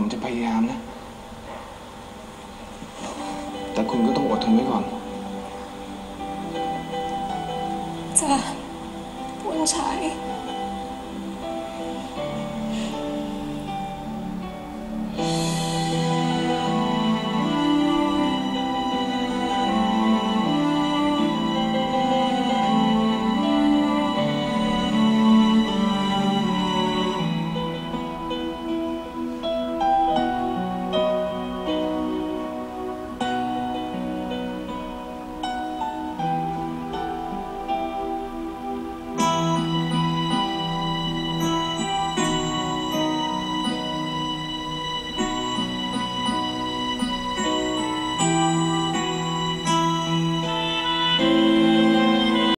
ผมจะพยายามนะ แต่คุณก็ต้องอดทนไว้ก่อน จ้ะคุณชาย